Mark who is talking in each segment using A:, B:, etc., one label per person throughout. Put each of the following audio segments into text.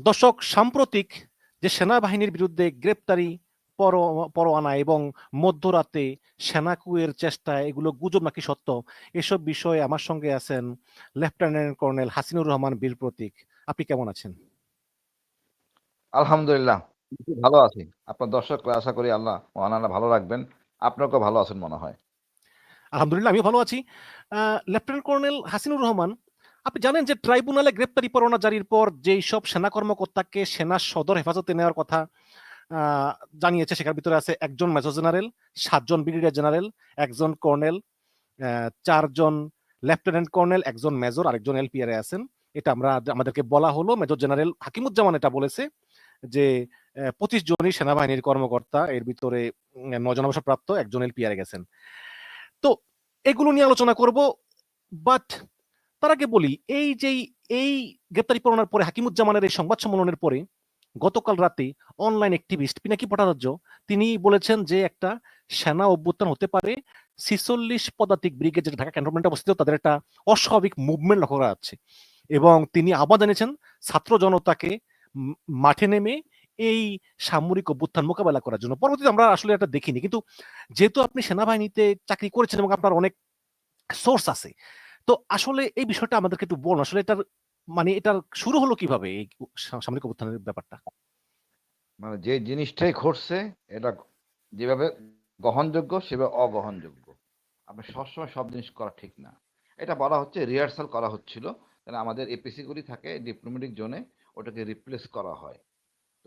A: দর্শক সাম্প্রতিক যে সেনাবাহিনীর বিরুদ্ধে গ্রেপ্তারি পরো- পরোয়ানা এবং মধ্যরাতে সেনা কুয়ের চেষ্টা এগুলো গুজব নাকি সত্য? এসব বিষয়ে আমার সঙ্গে আছেন লেফটেন্যান্ট কর্নেল হাসিনুর রহমান বীর প্রতীক। আপনি কেমন আছেন?
B: আলহামদুলিল্লাহ ভালো আছি। আপনার দর্শক আশা করি আল্লাহ মহান ভালো রাখবেন। আপনাকেও ভালো আছেন মনে হয়।
A: আলহামদুলিল্লাহ আমি ভালো আছি। আহ, লেফটেন্যান্ট কর্নেল হাসিনুর রহমান আপনি জানেন যে ট্রাইব্যুনালে গ্রেপ্তারি পরোয়ানা জারির পর যেই সব সেনা কর্মকর্তাকে সেনা সদর হেফাজতে নেওয়ার কথা জানিয়েছে সেখার ভিতরে আছে একজন মেজর জেনারেল, সাতজন ব্রিগেডিয়ার জেনারেল, একজন কর্নেল চারজন লেফটেন্যান্ট কর্নেল, একজন মেজর, আরেকজন এলপিআর আছেন। এটা আমরা আমাদেরকে বলা হলো। মেজর জেনারেল হাকিমুজ্জামান এটা বলেছে যে পঁচিশ জনই সেনাবাহিনীর কর্মকর্তা, এর ভিতরে নজন অবসরপ্রাপ্ত একজন এলপিআর গেছেন। তো এগুলো নিয়ে আলোচনা করব বাট তার আগে বলি, এই যে এই গ্রেপ্তারি পরোয়ানার পরে হাকিমুজ্জামানের এই সংবাদ সম্মেলনের পরে গতকাল রাতে অনলাইন অ্যাক্টিভিস্ট পিনাকি ভট্টাচার্য, তিনি বলেছেন যে একটা সেনা অভ্যুত্থান হতে পারে, ছিচল্লিশ পদাতিক ব্রিগেড যেটা ঢাকা ক্যান্টনমেন্টে অবস্থিত, তাদের একটা অস্বাভাবিক মুভমেন্ট লক্ষ্য করা যাচ্ছে। এবং তিনি আহ্বান জানিয়েছেন, ছাত্র জনতাকে মাঠে নেমে এই সামরিক অভ্যুত্থান মোকাবেলা করার জন্য। পরবর্তীতে আমরা আসলে এটা দেখিনি। কিন্তু যেহেতু আপনি সেনাবাহিনীতে চাকরি করেছেন এবং আপনার অনেক সোর্স আছে তো আসলে এই বিষয়টা আমাদেরকে একটু বলুন, আসলে এটার মানে এটার শুরু হলো কীভাবে এই সামরিক অভ্যুত্থানের ব্যাপারটা?
B: মানে যে জিনিসটাই ঘটছে, এটা যেভাবে গ্রহণযোগ্য, সেভাবে অগ্রহণযোগ্য। আপনি সবসময় সব জিনিস করা ঠিক না। এটা বলা হচ্ছে রিহার্সাল করা হচ্ছিল। কারণ আমাদের এপিসি গুলি থাকে ডিপ্লোমেটিক জোনে ওটাকে রিপ্লেস করা হয়।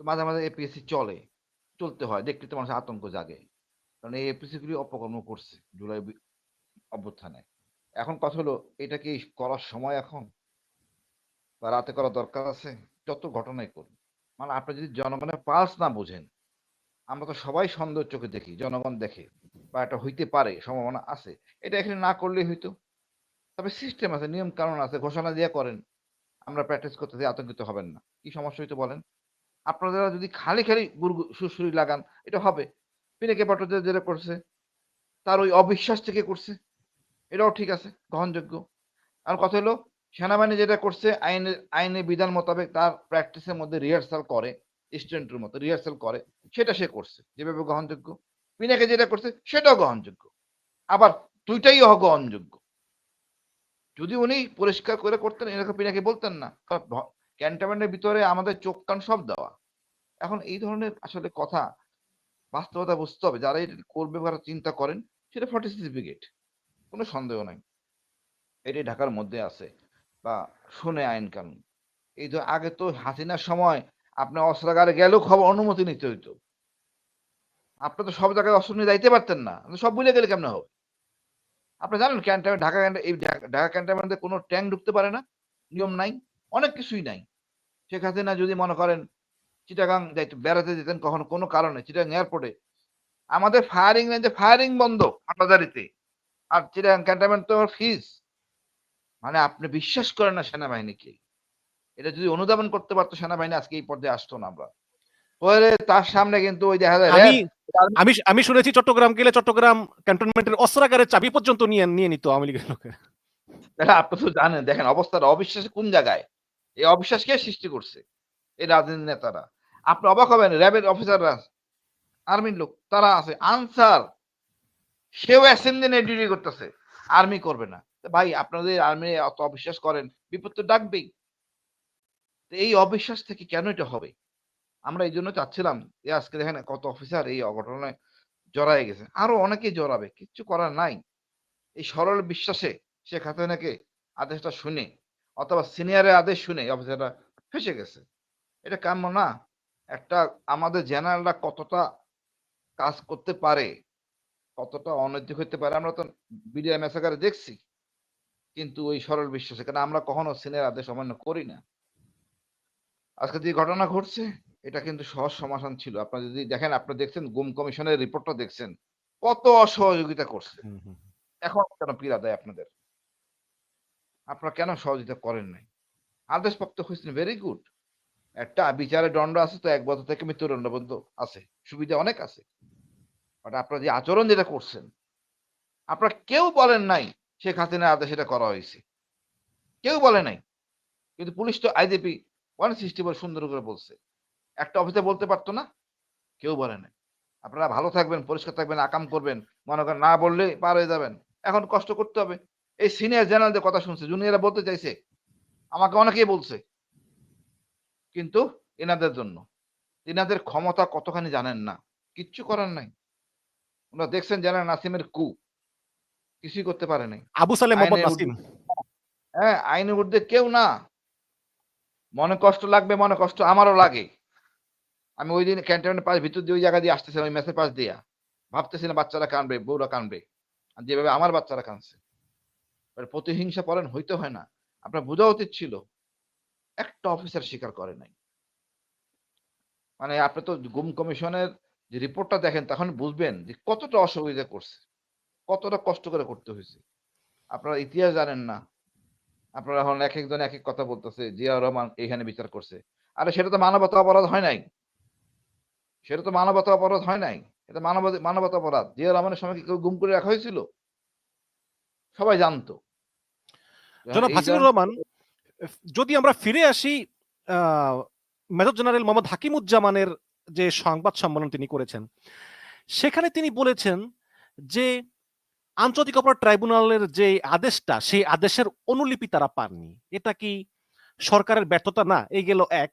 B: তো মাঝে মাঝে এপিএসসি চলে, চলতে হয়, দেখতে তো মানুষের আতঙ্ক জাগে। কারণ এই এপিসি গুলি অপকর্ম করছে, জুলাই অভ্যুত্থানে। এখন কথা হলো, এটা কি করার সময় এখন? বা রাতে করা দরকার আছে? যত ঘটনাই করুন। মানে আপনি যদি জনগণের পালস না বোঝেন, আমরা তো সবাই সন্দেহ চোখে দেখি, জনগণ দেখে, বা এটা হইতে পারে, সম্ভাবনা আছে। এটা এখানে না করলেই হইতো। তবে সিস্টেম আছে, নিয়ম কানুন আছে, ঘোষণা দিয়ে করেন। আমরা প্র্যাকটিস করতে দিয়ে আতঙ্কিত হবেন না। কি সমস্যা হইতে বলেন? আপনারা যদি খালি খালি গুড় সুরসুরি লাগান, এটা হবে। পিনেকে ভট্টাচার্য যেটা করছে, তার ওই অবিশ্বাস থেকে করছে? এটাও ঠিক আছে, গ্রহণযোগ্য। আর কথা হলো, সেনাবাহিনী যেটা করছে, আইনের আইনের বিধান মোতাবেক তার প্র্যাকটিসের মধ্যে রিহার্সাল করে স্টুডেন্টের মতো রিহার্সাল করে, সেটা সে করছে, যেভাবে গ্রহণযোগ্য। পিনাকে যেটা করছে, সেটাও গ্রহণযোগ্য। আবার দুইটাই অগ্রহণযোগ্য। যদি উনি পরিষ্কার করে করতেন, এরকম পিনাকে বলতেন না ক্যান্টনমেন্টের ভিতরে আমাদের চোখ কান সব দেওয়া। এখন এই ধরনের আসলে কথা বাস্তবতা বুঝতে হবে, যারা এটা করবে চিন্তা করেন, সেটা ফর্টি ব্রিগেড কোনো সন্দেহ নাই। এটাই ঢাকার মধ্যে আছে বা শুনে আইন কানুন। এই তো আগে তো হাসিনার সময় আপনার অস্ত্রাগারে গেলেও খবর অনুমতি নিতে হইতো। আপনি তো সব জায়গায় অস্ত্র নিয়ে যাইতে পারতেন না। সব ভুলে গেলে কেমন হবে? আপনি জানেন ক্যান্টনমেন্ট, ঢাকা এই ঢাকা- ক্যান্টনমেন্টে কোনো ট্যাঙ্ক ঢুকতে পারে না, নিয়ম নাই, অনেক কিছুই নাই। শেখ হাসিনা যদি মনে করেন চিটাগাং যাইতে, বেড়াতে যেতেন কখনো কোনো কারণে, চিটাগাং এয়ারপোর্টে। আমাদের ফায়ারিং রেঞ্জে ফায়ারিং বন্ধ হাটাজারিতে আর চিটাগাং ক্যান্টনমেন্ট তো ফিস মানে আপনি বিশ্বাস করেন না সেনাবাহিনীকে। এটা যদি অনুধাবন করতে পারতো সেনাবাহিনী আজকে এই পর্যায়ে আসতো না আমরা। পরে তার সামনে কিন্তু ওই দেখা যায়
A: আমি আমি আমি শুনেছি চট্টগ্রাম গেলে চট্টগ্রাম ক্যান্টনমেন্টের অস্ত্রাগারের চাবি পর্যন্ত নিয়ে নিয়ে নিত আওয়ামী লীগের লোকেরা।
B: দেখা আপনি তো জানেন দেখেন অবস্থাটা অবিশ্বাস কোন জায়গায়? এই অবিশ্বাস কে সৃষ্টি করছে? এই রাজনীতি নেতারা। আপনি অবাক হবেন র্যাবের অফিসাররা আর্মির লোক তারা আছে। আনসার সেও অ্যাসেম্বলি ডিউটি করতেছে। আর্মি করবে না। ভাই, আপনাদের আর্মি অত অবিশ্বাস করেন, বিপদ তো ডাকবেই। এই অবিশ্বাস থেকে কেন এটা হবে? আমরা এই জন্য চাচ্ছিলাম যে আজকে দেখেন কত অফিসার এই অঘটনায় জড়ায় গেছে। আরও অনেকেই জড়াবে, কিচ্ছু করার নাই। এই সরল বিশ্বাসে শেখ হাসিনাকে আদেশটা শুনে, অথবা সিনিয়রের আদেশ শুনে অফিসাররা ফেসে গেছে। এটা কাম্য না। একটা আমাদের জেনারেলরা কতটা কাজ করতে পারে কতটা অনৈতিক হতে পারে আমরা তো বিডিআই মেসাকারে দেখছি। কিন্তু ওই সরল বিশ্বাসে কারণ আমরা কখনো সিনিয়র আদেশ অমান্য করি না। আজকে যে ঘটনা ঘটছে এটা কিন্তু সহজ সমাধান ছিল। আপনারা যদি দেখেন আপনি দেখছেন গুম কমিশনের রিপোর্টটা দেখছেন কত অসহযোগিতা করছে। এখন কেন পীড়া দেয় আপনাদের? আপনারা কেন সহযোগিতা করেন নাই? আদেশপ্রাপ্ত হয়েছেন ভেরি গুড একটা বিচারে দণ্ড আছে তো এক বছর থেকে মৃত্যুদণ্ড পর্যন্ত আছে। সুবিধা অনেক আছে। বাট আপনারা যে আচরণ যেটা করছেন, আপনারা কেউ বলেন নাই শেখ হাসিনার আদেশ এটা করা হয়েছে। কেউ বলে নাই। কিন্তু পুলিশ তো আইজিপি ওয়ান সিক্সটি বলে সুন্দর করে বলছে। একটা অফিসে বলতে পারতো না, কেউ বলে নাই। আপনারা ভালো থাকবেন, পরিষ্কার থাকবেন, আকাম করবেন, মনে করেন না বললে পার হয়ে যাবেন। এখন কষ্ট করতে হবে। এই সিনিয়র জেনারেলদের কথা শুনছে, জুনিয়ররা বলতে চাইছে, আমাকে অনেকেই বলছে। কিন্তু এনাদের জন্য, এনাদের ক্ষমতা কতখানি জানেন না, কিচ্ছু করার নাই। ওনারা দেখছেন জেনারেল নাসিমের কু। কিছুই করতে পারে নাই।
A: আবু সালে মোহাম্মদ নাসিম।
B: হ্যাঁ আইনের ঊর্ধ্বে কেউ না। মনে কষ্ট লাগবে মনে কষ্ট আমারও লাগে। আমি ওই দিন ক্যান্টনমেন্টের পাশ ভিতর দিয়ে ওই জায়গা দিয়ে আসতেছিলাম ওই মেসের পাশ দিয়া। ভাবতেছিলাম বাচ্চারা কানবে বউরা কানবে। আর যেভাবে আমার বাচ্চারা কানছে। প্রতিহিংসা পরেন হইতে হয় না। আপনার বোঝা উচিত ছিল একটা অফিসার স্বীকার করে নাই। মানে আপনি তো গুম কমিশনের যে রিপোর্টটা দেখেন তখন বুঝবেন যে কতটা অসুবিধা করছে কতটা কষ্ট করে করতে হয়েছে। আপনারা ইতিহাস জানেন না। আপনারা এখন এক একজন এক এক কথা বলতেছে জিয়া রহমান এখানে বিচার করছে। আরে সেটা তো মানবতা অপরাধ হয় নাই। সেটা তো মানবতা অপরাধ হয় নাই। এটা মানব মানবতা অপরাধ। জিয়া রহমানের সময় কি কেউ গুম করে রাখা হয়েছিল? সবাই জানতো।
A: জনাব হাসিনুর রহমান যদি আমরা ফিরে আসি আহ, মেজর জেনারেল মোহাম্মদ হাকিমুজ্জামানের যে সংবাদ সম্মেলন তিনি করেছেন, সেখানে তিনি বলেছেন যে আন্তর্জাতিক অপরাধ ট্রাইব্যুনালের যে আদেশটা, সেই আদেশের অনুলিপি তারা পাননি। এটা কি সরকারের ব্যর্থতা? না, এই গেল এক।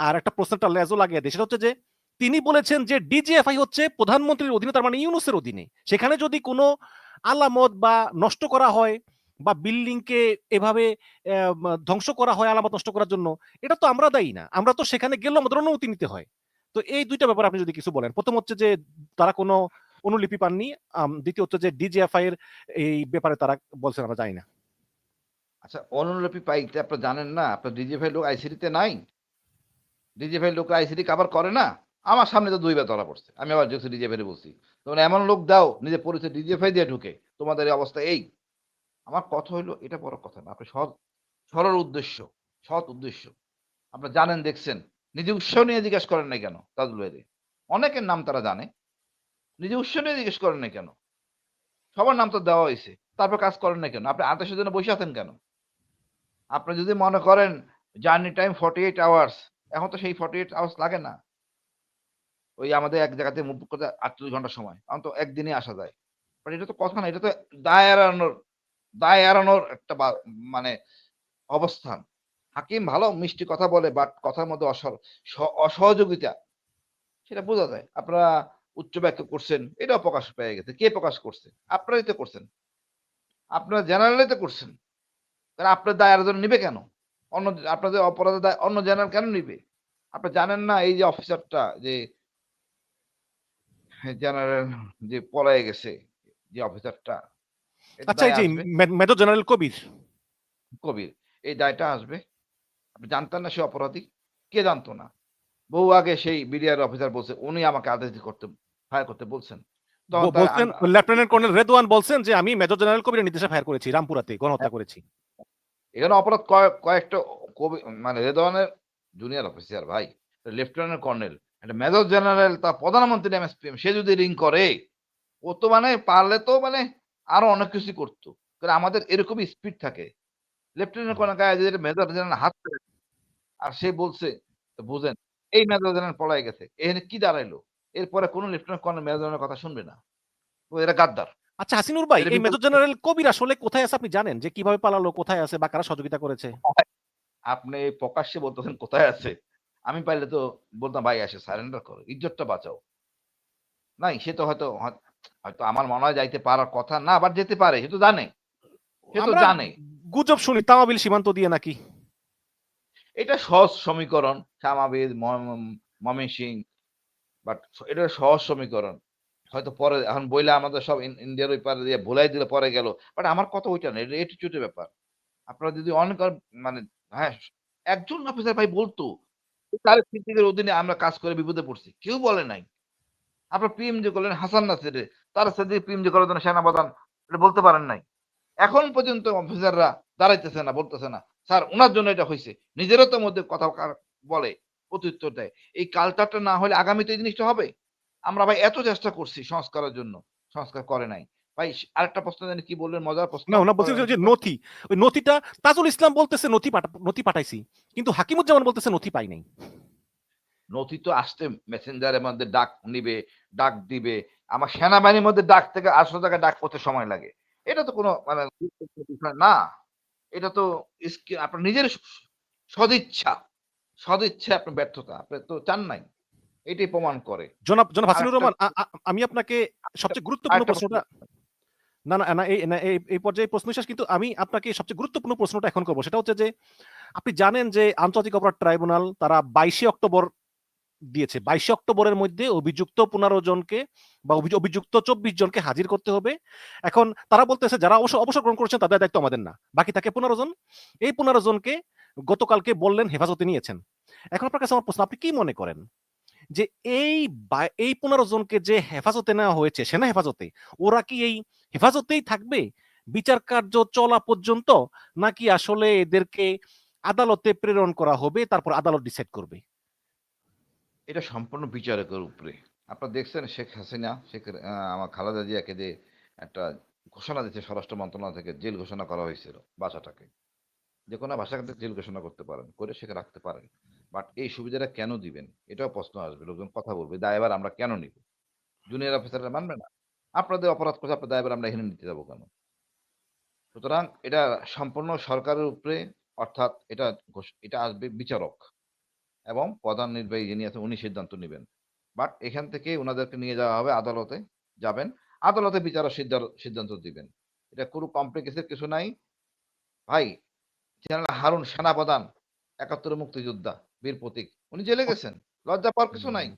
A: আর একটা প্রশ্নটা লেজও লাগিয়ে দেয় সেটা হচ্ছে যে তিনি বলেছেন যে ডিজিএফআই হচ্ছে প্রধানমন্ত্রীর অধীনে, তার মানে ইউনুসের অধীনে। সেখানে যদি কোনো আলামত বা নষ্ট করা হয় বা বিল্ডিংকে এভাবে ধ্বংস করা হয়, আলামত নষ্ট করার জন্য, এটা তো আমরা দায়ী না। আমরা তো সেখানে গেলেও আমাদের অনুমতি নিতে হয়। তো এই দুইটা ব্যাপারে আপনি যদি কিছু বলেন। প্রথম হচ্ছে যে, তারা কোনো অনুলিপি পাননি। দ্বিতীয় হচ্ছে যে ডিজিএফআই এর এই ব্যাপারে তারা বলছেন, আমরা জানি না।
B: আচ্ছা অনুলিপি পাইতে আপনি জানেন না, আপনার ডিজিএফআই লোক আইসিডিতে নাই? ডিজিএফআই লোক আইসিডি কাভার করে না? আমার সামনে তো দুইবার ধরা পড়ছে। আমি আবার দেখছি ডিজিএফআই বলছি। তোমরা এমন লোক দাও নিজে পরিচয় ডিজিএফআই দিয়ে ঢুকে। তোমাদের এই অবস্থা এই। আমার কথা হইল, এটা বড় কথা না, আপনি সৎ, সরল উদ্দেশ্য, সৎ উদ্দেশ্য। আপনারা জানেন, দেখছেন। নিজে উৎস নিয়ে জিজ্ঞেস করেন না কেন তাজুল ভাইরে অনেকের নাম তারা জানে। নিজে উৎস নিয়ে জিজ্ঞেস করেন না কেন? সবার নাম তো দেওয়া হয়েছে। তারপর কাজ করেন না কেন? আপনি আদেশের জন্য বসে আছেন কেন? আপনি যদি মনে করেন, journey time forty eight hours এখন তো সেই ফর্টি এইট আওয়ার্স লাগে না। ওই আমাদের এক জায়গাতে মুভ করতে আটচল্লিশ ঘণ্টা সময়। এখন তো একদিনে আসা যায়। বাট এটা তো কথা না, এটা তো দায় এড়ানোর দায় এড়ানোর একটা মানে অবস্থান। হাকিম ভালো মিষ্টি কথা বলে বাট কথার মধ্যে অসহ অসহযোগিতা সেটা বোঝা যায়। আপনারা উচ্চ ব্যাখ্যা করছেন এটাও প্রকাশ পেয়ে গেছে। কে প্রকাশ করছে? আপনারাই তো করছেন। আপনারা জেনারেলে তো করছেন। কারণ আপনার দায় আরেকজন নিবে কেন? অন্য আপনাদের অপরাধের দায় অন্য জেনারেল কেন নিবে? আপনি জানেন না এই যে অফিসারটা যে জেনারেল যে পলায় গেছে যে অফিসারটা
A: আচ্ছা এই যে মেজর জেনারেল কবির।
B: কবির এই দায়টা আসবে। আপনি জানতেন না সে অপরাধী? কে জানতো না? বহু আগে সেই বিডিআর অফিসার বলছে উনি আমাকে আদেশ করতে ফায়ার করতে বলছেন। তার
A: বলছেন লেফটেন্যান্ট কর্নেল রেদওয়ান বলছেন যে আমি মেজর জেনারেল কবিরের নির্দেশে ফায়ার করেছি রামপুরাতে গণহত্যা করেছি।
B: এখানে অপরাধ কয়েকটা কবি মানে রেদওয়ানের জুনিয়র অফিসার ভাই লেফটেন্যান্ট কর্নেল একটা মেজর জেনারেল তা প্রধানমন্ত্রী এমএসপিএম সে যদি রিং করে ও তো মানে পারলে তো মানে আরও অনেক কিছু করতো। কারণ আমাদের এরকমই স্পিড থাকে। লেফটেন্যান্ট কর্নেল গায়ে যদি মেজর জেনারেল হাত আর সে বলছে বুঝেন এই মেজর জেনারেল পলাই গেছে। এখানে কি দাঁড়াইলো? এরপরে কোনো লেফটেন্যান্ট কর্নেল মেজর জেনারেল কথা শুনবে না। তো এরা গাদ্দার।
A: আচ্ছা হাসিনুর ভাই এই মেজর জেনারেল কবির আসলে কোথায় আছে আপনি জানেন? যে কীভাবে পালালো কোথায় আছে বা কারা সহযোগিতা করেছে?
B: আপনি প্রকাশ্যে বলতেছেন কোথায় আছে। আমি পাইলে তো বলতাম ভাই আসে সারেন্ডার করো। ইজ্জতটা বাঁচাও। নাই সে তো হয়তো হয়- হয়তো আমার মনে হয় যাইতে পারার কথা না আবার যেতে পারে সে তো জানে। সে তো জানে।
A: গুজব শুনি, তামাবিল সীমান্ত দিয়ে নাকি?
B: এটা সহজ সমীকরণ সামাবিদ মমি সিং বাট এটা সহজ সমীকরণ। হয়তো পরে, এখন বইলে আমাদের সব ইন্ডিয়ার ওই পারে দিয়ে ভুলাই দিলে পরে গেল বাট আমার কথা ওইটা না, এটা এটিটিউডের ব্যাপার। আপনারা যদি অনেক মানে হ্যাঁ একজন অফিসার ভাই বলতো তার কৃতিকের অধীনে আমরা কাজ করে বিপদে পড়ছি, কেউ বলে নাই। আপনার পিএম যে করলেন হাসান নাসির তার সাথে পিএম যে করার জন্য সেনাপ্রধান, এটা বলতে পারেন নাই। এখন পর্যন্ত অফিসাররা দাঁড়াইতেছে না বলতেছে না। স্যার ওনার জন্য এটা হয়েছে নিজেরও তো মধ্যে কথা বলে প্রত্যুত্তর দেয়। এই কালচারটা না হলে আগামীতে এই জিনিসটা হবে? আমরা ভাই এত চেষ্টা করছি সংস্কারের জন্য। সংস্কার করে নাই। ভাই আরেকটা প্রশ্ন জানি কি বললেন? মজার প্রশ্ন।
A: না ওনা যে- নথি। ওই নথিটা তাজুল ইসলাম বলতেছে নথি নথি পাঠাইছি। কিন্তু হাকিমুজ্জামান বলতেছে নথি পাই নাই।
B: নথি তো আসতে মেসেঞ্জারের মধ্যে ডাক নিবে ডাক দিবে। আমার সেনাবাহিনীর মধ্যে ডাক থেকে আসলে টাকা ডাক করতে সময় লাগে। এটা তো কোনো মানে না। এটা তো আপনার নিজের সদিচ্ছা সদিচ্ছা আপনার ব্যর্থতা আপনি তো চান নাই। এটাই প্রমাণ করে।
A: জনাব জনাব হাসিনুর রহমান আমি আপনাকে সবচেয়ে গুরুত্বপূর্ণ প্রশ্নটা না না না এই না এই এই পর্যায়ে প্রশ্ন শেষ কিন্তু আমি আপনাকে সবচেয়ে গুরুত্বপূর্ণ প্রশ্নটা এখন করব। সেটা হচ্ছে যে আপনি জানেন যে আন্তর্জাতিক অপরাধ ট্রাইব্যুনাল তারা বাইশে অক্টোবর দিয়েছে। বাইশে অক্টোবরের মধ্যে অভিযুক্ত পনেরো জনকে বা অভি- অভিযুক্ত চব্বিশ জনকে হাজির করতে হবে। এখন তারা বলতেছে যারা অবশ্য অবসর গ্রহণ করেছেন তাদের দায়িত্ব আমাদের না। বাকি থাকে পনেরো জন। এই পনেরো জনকে গতকালকে বললেন হেফাজতে নিয়েছেন। এখন আপনার কাছে আমার প্রশ্ন, আপনি কি মনে করেন যে এই এই পনেরো জনকে যে হেফাজতে নেওয়া হয়েছে, সেনা হেফাজতে, ওরা কি এই হেফাজতেই থাকবে? বিচার কার্য চলা পর্যন্ত নাকি আসলে এদেরকে আদালতে প্রেরণ করা হবে, তারপর আদালত ডিসাইড করবে?
B: এটা সম্পূর্ণ বিচারকের উপরে। আপনারা দেখছেন শেখ হাসিনা, শেখ আমার খালেদা জিয়াকে যে একটা ঘোষণা দিচ্ছে স্বরাষ্ট্র মন্ত্রণালয় থেকে, জেল ঘোষণা করা হয়েছিল বাসাটাকে। যে কোনো ভাষাকে জেল ঘোষণা করতে পারেন, করে সেখানে রাখতে পারেন। বাট এই সুবিধাটা কেন দিবেন? এটাও প্রশ্ন আসবে, লোকজন কথা বলবে দায়বার আমরা কেন নিব? জুনিয়র অফিসাররা মানবে না। আপনাদের অপরাধ করছে আপনার দায়বার আমরা এখানে নিতে যাব কেন? সুতরাং এটা সম্পূর্ণ সরকারের উপরে, অর্থাৎ এটা এটা আসবে বিচারক। এবং প্রধান নির্বাহী যিনি আছেন উনি সিদ্ধান্ত নেবেন। বাট এখান থেকে ওনাদেরকে নিয়ে যাওয়া হবে আদালতে যাবেন। আদালতে বিচারক সিদ্ধার- সিদ্ধান্ত দিবেন। এটা কোনো কমপ্লিকেশন কিছু নাই। ভাই জেনারেল হারুন সেনাপ্রধান একাত্তর মুক্তিযোদ্ধা বীর প্রতীক উনি জেলে গেছেন। লজ্জা পাওয়ার কিছু নাই।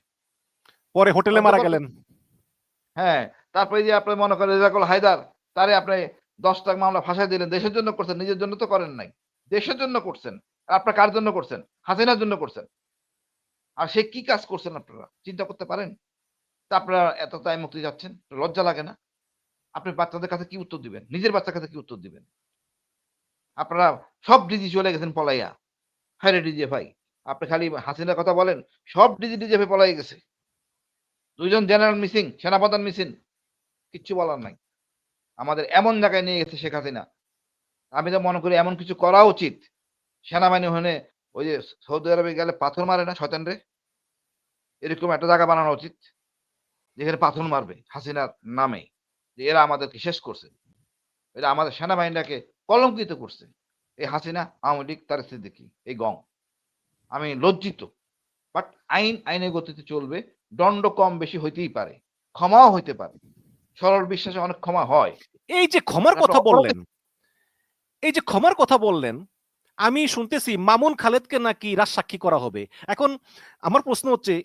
A: পরে হোটেলে মারা গেলেন।
B: হ্যাঁ তারপরে যে আপনি মনে করেন রেজাকুল হায়দার তারে আপনি দশটা মামলা ফাঁসাই দিলেন। দেশের জন্য করছেন নিজের জন্য তো করেন নাই। দেশের জন্য করছেন। আপনার কার জন্য করছেন? হাসিনার জন্য করছেন। আর সে কি কাজ করছেন আপনারা? চিন্তা করতে পারেন? তা আপনারা এত তাই মুক্তি যাচ্ছেন? লজ্জা লাগে না? আপনি বাচ্চাদের কাছে কি উত্তর দিবেন? নিজের বাচ্চার কাছে কি উত্তর দিবেন? আপনারা সব ডিজি চলে গেছেন পলাইয়া। হ্যাঁ ডিজে ভাই, আপনি খালি হাসিনার কথা বলেন, সব ডিজি ডিজে ভাই পলাই গেছে। দুইজন জেনারেল মিসিং, সেনাপ্রধান মিসিং, কিচ্ছু বলার নাই। আমাদের এমন জায়গায় নিয়ে গেছে শেখ হাসিনা। আমি তো মনে করি এমন কিছু করা উচিত। সেনাবাহিনী হনে ওই যে সৌদি আরবে গেলে পাথর মারে না শয়তান রে এরকম একটা জায়গা বানানো উচিত যেখানে পাথর মারবে হাসিনার নামে যে এরা আমাদেরকে শেষ করছে। এরা আমাদের সেনাবাহিনীটাকে কলঙ্কিত করছে। এই হাসিনা আওয়ামী লীগ তার সিদ্দিকি এই গং। আমি লজ্জিত বাট আইন আইনের গতিতে চলবে দণ্ড কম বেশি হইতেই পারে ক্ষমাও হইতে পারে। সরল বিশ্বাসে অনেক ক্ষমা হয়।
A: এই যে ক্ষমার কথা বললেন এই যে ক্ষমার কথা বললেন আমি শুনতেছি মামুন খালেদকে নাকি রাজসাক্ষী করা হবে। এখন আমার প্রশ্ন হচ্ছে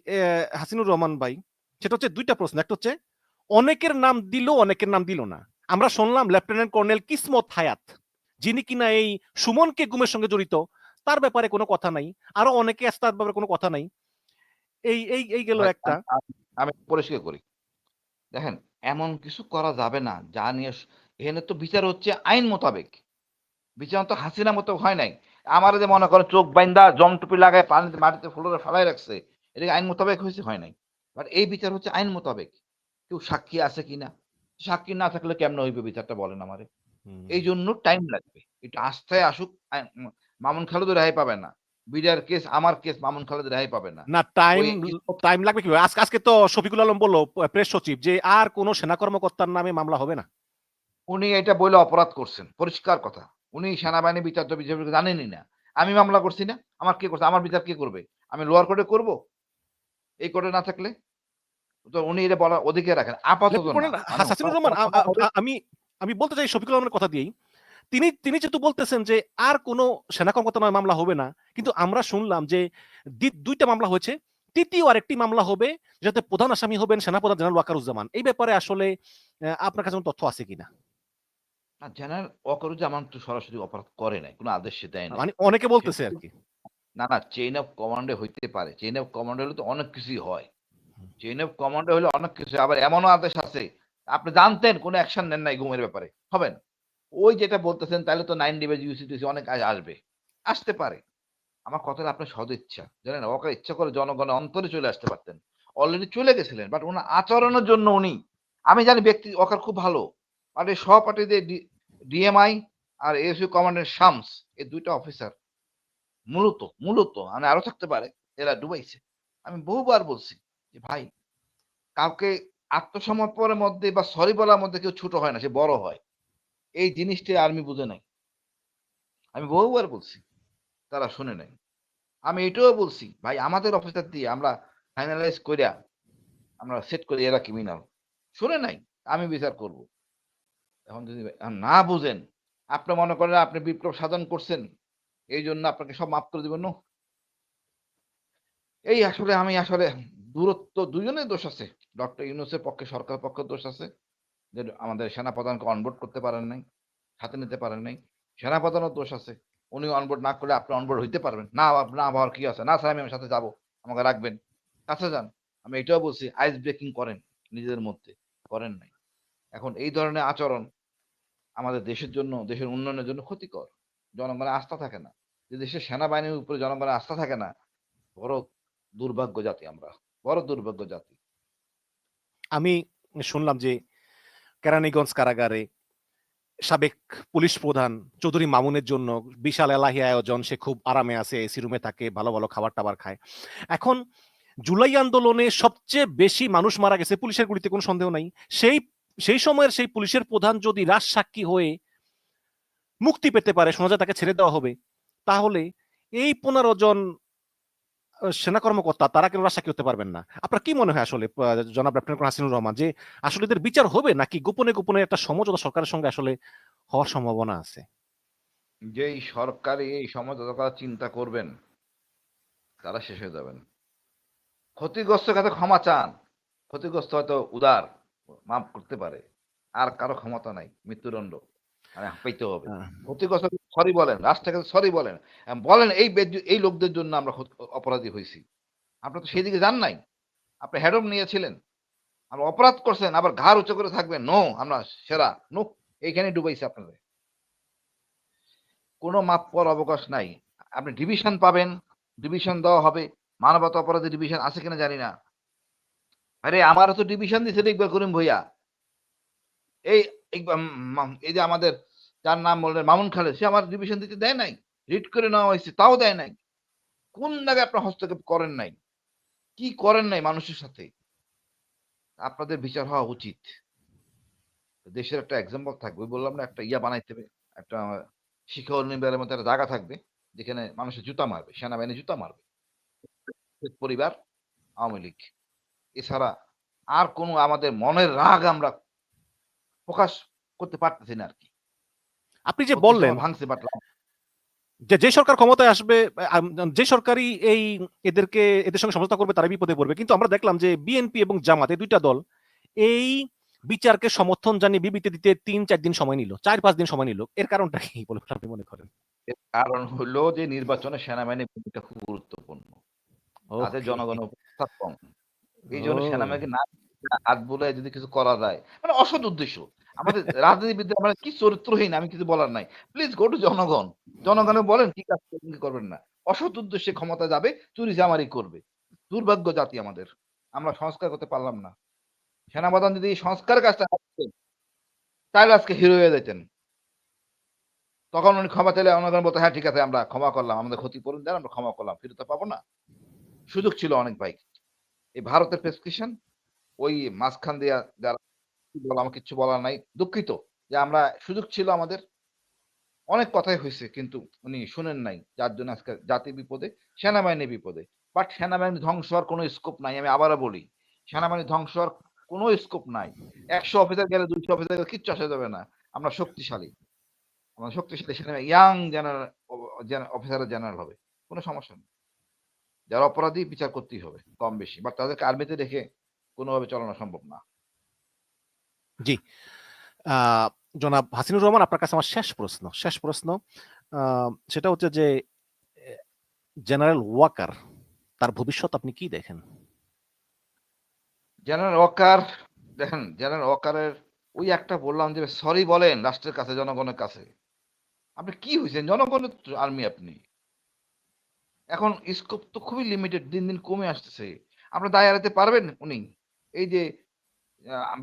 A: হাসিনুর রহমান ভাই সেটা হচ্ছে দুইটা প্রশ্ন। একটা হচ্ছে অনেকের নাম দিল অনেকের নাম দিল না। আমরা শুনলাম লেফটেন্যান্ট কর্নেল কিসমত হায়াত যিনি কিনা এই সুমনকে গুমের সঙ্গে জড়িত তার ব্যাপারে কোনো কথা নাই। আরও অনেকে আছে তার ব্যাপারে কোনো কথা নাই। এই এই এই গেল একটা।
B: আমি- আমি পরিষ্কার করি। দেখেন এমন কিছু করা যাবে না যা নিয়ে এখানে তো বিচার হচ্ছে আইন মোতাবেক। বিচার তো হাসিনা মতো হয় নাই। আমার যে মনে করেন চোখ বাইন্দা জম টুপি লাগায় পানিতে মাটিতে ফ্লোরে ফেলাই রাখছে এটা আইন মোতাবেক হয়েছে হয় নাই। বাট এই বিচার হচ্ছে আইন মোতাবেক। কেউ সাক্ষী আছে কিনা? সাক্ষী না থাকলে কেমন হইবে বিচারটা বলেন আমারে? এই জন্য টাইম লাগবে। একটু আস্থায় আসুক মামুন খালেদ রেহাই পাবে না। বিডিআর কেস আমার কেস মামুন খালেদ রেহাই পাবে না।
A: না টাইম টাইম লাগবে কি আজকে আজকে তো শফিকুল আলম বলল প্রেস সচিব যে আর কোনো সেনা কর্মকর্তার নামে মামলা হবে না।
B: উনি এটা বলে অপরাধ করছেন। পরিষ্কার কথা। উনি সেনাবাহিনী বিচার তো বিচার জানেনই না। আমি মামলা করছি না আমার কে করছে আমার বিচার কে করবে? আমি লোয়ার কোর্টে করব? এই কোর্টে না থাকলে? তো উনি এটা বলার অধিকার রাখেন আপাতত মানে
A: রহমান আমি আমি বলতে চাই শফিকুল কথা দিয়েই তিনি তিনি যেহেতু বলতেছেন যে আর কোনো সেনা কর্মকর্তা নয় মামলা হবে না কিন্তু আমরা শুনলাম যে দুইটা মামলা হয়েছে তৃতীয় আরেকটি মামলা হবে যাতে প্রধান আসামি হবেন সেনাপ্রধান জেনারেল ওয়াকারুজ্জামান। এই ব্যাপারে আসলে আপনার কাছে কোনো তথ্য আছে কিনা?
B: না জেনারেল ওয়াকারুজ্জামান তো সরাসরি অপরাধ করে নাই কোনো আদেশ দেয় না
A: মানে অনেকে বলতেছে আর কি।
B: না না চেইন অফ কমান্ডে হইতে পারে চেইন অফ কমান্ডে হলে তো অনেক কিছুই হয়। চেইন অফ কমান্ডে হলে অনেক কিছু আবার এমনও আদেশ আছে আপনি জানতেন কোনো অ্যাকশন নেন নাই ঘুমের ব্যাপারে হবেন? ওই যেটা বলতেছেন তাহলে তো নাইন ডিবেজ ইউসিটিসি অনেক আ- আসবে আসতে পারে। আমার কথাটা আপনার সদিচ্ছা জানেন ওকে ইচ্ছা করে জনগণের অন্তরে চলে আসতে পারতেন অলরেডি চলে গেছিলেন বাট ওনার আচরণের জন্য উনি আমি জানি ব্যক্তি ওকার খুব ভালো পার্টির সহপাঠীতে ডিএমআই আর এসইউ কমান্ডার শামস, এই দুইটা অফিসার। মূলত মূলত মানে আরও থাকতে পারে, এরা ডুবাইছে। আমি বহুবার বলছি যে, ভাই, কাউকে আত্মসমর্পণের মধ্যে বা সরি বলার মধ্যে কেউ ছোট হয় না, সে বড় হয়। এই জিনিসটি আর্মি বুঝে নাই। আমি বহুবার বলছি, তারা শুনে নাই। আমি এটাও বলছি, ভাই, আমাদের অফিসার দিয়ে আমরা ফাইনালাইজ করিয়া আমরা সেট করি, এরা ক্রিমিনাল শুনে নাই, আমি বিচার করব। এখন যদি না বুঝেন, আপনি মনে করেন আপনি বিপ্লব সাধন করছেন, এই জন্য আপনাকে সব মাফ করে দিবেন এই আসলে আমি আসলে দূরত্ব দুজনের দোষ আছে। ডক্টর ইউনুসের পক্ষে, সরকার পক্ষে দোষ আছে। যে আমাদের সেনাপ্রধানকে অনবোর্ড করতে পারেন নাই হাতে নিতে পারেন নাই সেনাপ্রধানের দোষ আছে। উনি অনবোর্ড না করলে আপনি অনবোর্ড হইতে পারবেন। না না হওয়ার কি আছে? না স্যার, আমি আমার সাথে যাব, আমাকে রাখবেন। কাছে যান। আমি এটাও বলছি আইস ব্রেকিং করেন, নিজেদের মধ্যে, করেন নাই। এখন এই ধরনের আচরণ আমাদের দেশের জন্য, দেশের উন্নয়নের জন্য ক্ষতিকর। জনগণের আস্থা থাকে না। যে দেশের সেনাবাহিনীর উপরে জনগণের আস্থা থাকে না, বড় দুর্ভাগ্য জাতি আমরা, বড় দুর্ভাগ্য জাতি।
A: আমি শুনলাম যে কেরানীগঞ্জ কারাগারে সাবেক পুলিশ প্রধান চৌধুরী মামুনের জন্য বিশাল এলাহি আয়োজন, সে খুব আরামে আছে এসি রুমে থাকে, ভালো ভালো খাবার টাবার খায়। এখন জুলাই আন্দোলনে সবচেয়ে বেশি মানুষ মারা গেছে, পুলিশের গুলিতে কোনো সন্দেহ নাই। সেই সেই সময়ের সেই পুলিশের প্রধান যদি রাজ সাক্ষী হয়ে মুক্তি পেতে পারে শোনা যায় তাকে ছেড়ে দেওয়া হবে, তাহলে এই পনেরো জন সেনা কর্মকর্তা, তারা কেন রাজ সাক্ষী হতে পারবেন না? আপনার কি মনে হয় আসলে জনাব লেফটেন্যান্ট হাসিনুর রহমান, যে আসলে এদের বিচার হবে নাকি গোপনে গোপনে একটা সমঝোতা সরকারের সঙ্গে আসলে হওয়ার সম্ভাবনা আছে?
B: যেই সরকারি এই সমঝোতা করার চিন্তা করবেন, তারা শেষ হয়ে যাবেন। ক্ষতিগ্রস্ত কাছে ক্ষমা চান, ক্ষতিগ্রস্ত হয়তো উদার। মাফ করতে পারে। আর কারও ক্ষমতা নাই মৃত্যুদণ্ড। মানে পেতে হবে।
A: হ্যাঁ।
B: ক্ষতিগ্রস্ত সরি বলেন সরি বলেন বলেন এই এই লোকদের জন্য আমরা অপরাধী হয়েছি। আপনার তো সেই দিকে যান নাই। আপনি হেডম নিয়েছিলেন। আমরা অপরাধ করছেন আবার ঘাড় উঁচু করে থাকবেন। নো আমরা সেরা। নো এইখানে ডুবাইছে আপনাদের। কোনো মাপ পাওয়ার অবকাশ নাই। আপনি ডিভিশন পাবেন ডিভিশন দেওয়া হবে। মানবতা অপরাধী ডিভিশন আছে কিনা জানি না। আরে আমারও তো ডিভিশন দিয়েছে ইকবাল করিম ভইয়া। এই এই যে আমাদের যার নাম বললেন মামুন খালেদ, সে আমার ডিভিশন দিতে দেয় নাই রিড করে নেওয়া হয়েছে, তাও দেয় নাই। কোন জায়গায় আপনার হস্তক্ষেপ করেন নাই? কি করেন নাই মানুষের সাথে? আপনাদের বিচার হওয়া উচিত। দেশের একটা এক্সাম্পল থাকবে বললাম না, একটা ইয়া বানাইতে হবে, একটা শিক্ষা নির্বাহের মধ্যে একটা জায়গা থাকবে, যেখানে মানুষের জুতা মারবে, সেনাবাহিনী জুতা মারবে, পরিবার, আওয়ামী লীগ। এছাড়া আর কোনো আমাদের মনের রাগ আমরা প্রকাশ করতে পারতেছি না আর কি
A: আপনি যে বললেন
B: ভাঙছে বাট
A: যে যে সরকার ক্ষমতায় আসবে যে সরকারই এই এদেরকে এদের সঙ্গে সমঝোতা করবে তারা বিপদে পড়বে। কিন্তু আমরা দেখলাম যে বিএনপি এবং জামাত এই দুইটা দল এই বিচারকে সমর্থন জানিয়ে বিবৃতি দিতে তিন চার দিন সময় নিল চার পাঁচ দিন সময় নিল। এর কারণটা কি? বলে আপনি মনে করেন?
B: এর কারণ হলো যে নির্বাচনে সেনাবাহিনীর ভূমিকা খুব গুরুত্বপূর্ণ।
A: Okay.
B: জনগণের কম। এই জন্য সেনাবাহিনীকে না হাত বলে যদি কিছু করা যায়। মানে অসৎ উদ্দেশ্য। আমাদের রাজনীতিবিদদের আমরা কি চরিত্রহীন আমি কিছু বলার নাই। প্লিজ গো টু জনগণ। জনগণে বলেন কি কাজ করবেন, না? অসৎ উদ্দেশ্যে ক্ষমতা যাবে চুরি জামারি করবে। দুর্ভাগ্য জাতি আমাদের। আমরা সংস্কার করতে পারলাম না। সেনাপ্রধান যদি সংস্কার কাজটা করতেন তাহলে আজকে হিরো হয়ে যেতেন। তখন উনি ক্ষমা চাইলে জনগণ বলতো হ্যাঁ ঠিক আছে আমরা ক্ষমা করলাম। আমাদের ক্ষতি ক্ষতিপূরণ দেন আমরা ক্ষমা করলাম ফিরে তো পাবো না। সুযোগ ছিল অনেক ভাই এই ভারতের প্রেসক্রিপশন ওই মাঝখান দিয়া যারা আমার কিছু বলার নাই, দুঃখিত যে আমরা, সুযোগ ছিল আমাদের। অনেক কথাই হয়েছে কিন্তু উনি শুনেন নাই, যার জন্য আজকে জাতি বিপদে, সেনাবাহিনী বিপদে। বাট সেনাবাহিনী ধ্বংস হওয়ার কোনো স্কোপ নাই, আমি আবারও বলি, সেনাবাহিনী ধ্বংস হওয়ার কোনো স্কোপ নাই। একশো অফিসার গেলে দুইশো অফিসার গেলে কিচ্ছু আসা যাবে না, আমরা শক্তিশালী। আমরা শক্তিশালী সেনা ইয়াং জেনারেল অফিসার জেনারেল হবে, কোনো সমস্যা নেই। যারা অপরাধী বিচার করতেই হবে কম বেশি বা তাদেরকে আর্মিতে রেখে কোনোভাবে চালানো সম্ভব না।
A: আহ, জনাব হাসিনুর রহমান আপনার কাছে আমার শেষ প্রশ্ন শেষ প্রশ্ন। সেটা হচ্ছে যে জেনারেল ওয়াকার তার ভবিষ্যৎ আপনি কি দেখেন?
B: জেনারেল ওয়াকার দেখেন জেনারেল ওয়াকারের ওই একটা বললাম যে সরি বলেন রাষ্ট্রের কাছে জনগণের কাছে। আপনি কি হয়েছেন জনগণের আর্মি আপনি। এখন স্কোপ তো খুবই লিমিটেড দিন দিন কমে আসতেছে। আপনার দায় এড়াতে পারবেন উনি? এই যে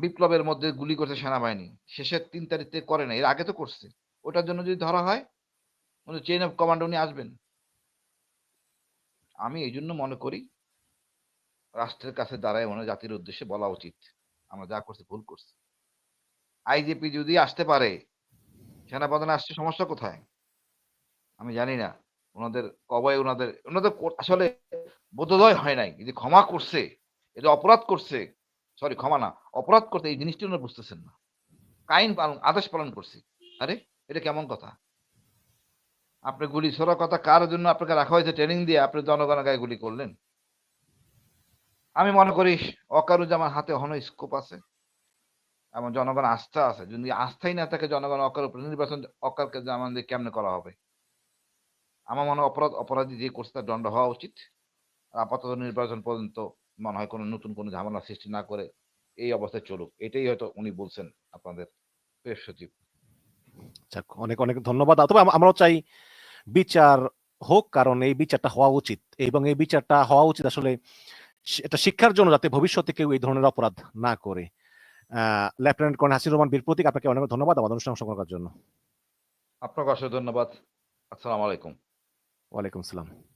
B: বিপ্লবের মধ্যে গুলি করছে সেনাবাহিনী শেষের তিন তারিখে করে না, এর আগে তো করছে। ওটার জন্য যদি ধরা হয়, উনি চেইন অফ কমান্ড উনি আসবেন। আমি এই জন্য মনে করি, রাষ্ট্রের কাছে দাঁড়ায় মনে জাতির উদ্দেশ্যে বলা উচিত। আমরা যা করছি, ভুল করছি। আইজিপি যদি আসতে পারে সেনাপ্রধান আসছে সমস্যা কোথায়? আমি জানি না। ওনাদের কবে ওনাদের ওনাদের আসলে বোধোদয় হয় নাই। যে ক্ষমা করছে এটা অপরাধ করছে সরি ক্ষমা না, অপরাধ করতে এই জিনিসটি ওনারা বুঝতেছেন না। আইন পালন, আদেশ পালন করছি। আরে, এটা কেমন কথা? আপনি গুলি ছোড়া কথা কার জন্য আপনাকে রাখা হয়েছে ট্রেনিং দিয়ে? আপনি জনগণের গায়ে গুলি করলেন। আমি মনে করি অকারুজামার হাতে এখনও স্কোপ আছে। এমন জনগণ আস্থা আছে। যদি আস্থাই না থাকে, জনগণ অকার উপরে নির্বাচন, অকারকে জামান দিয়ে কেমনে করা হবে? আমার মনে হয় অপরাধ অপরাধী যে করছে তার দণ্ড হওয়া উচিত। আপাতত নির্বাচন পর্যন্ত মনে হয় কোনো নতুন কোনো ঝামেলা সৃষ্টি না করে এই অবস্থায় চলুক। এটাই হয়তো উনি বলছেন আপনাদের প্রেস সচিব।
A: অনেক অনেক ধন্যবাদ। তবে আম- আমরাও চাই বিচার হোক কারণ এই বিচারটা হওয়া উচিত। এবং এই বিচারটা হওয়া উচিত আসলে এটা শিক্ষার জন্য যাতে ভবিষ্যতে কেউ এই ধরনের অপরাধ না করে। আহ লেফটেন্যান্ট কর্নেল হাসির রহমান বীর প্রতীক আপনাকে অনেক ধন্যবাদ। আমাদের অনুষ্ঠান অংশগ্রহণ করার জন্য।
B: আপনাকে অসংখ্য ধন্যবাদ। আসসালামু আলাইকুম।
A: وعليكم السلام.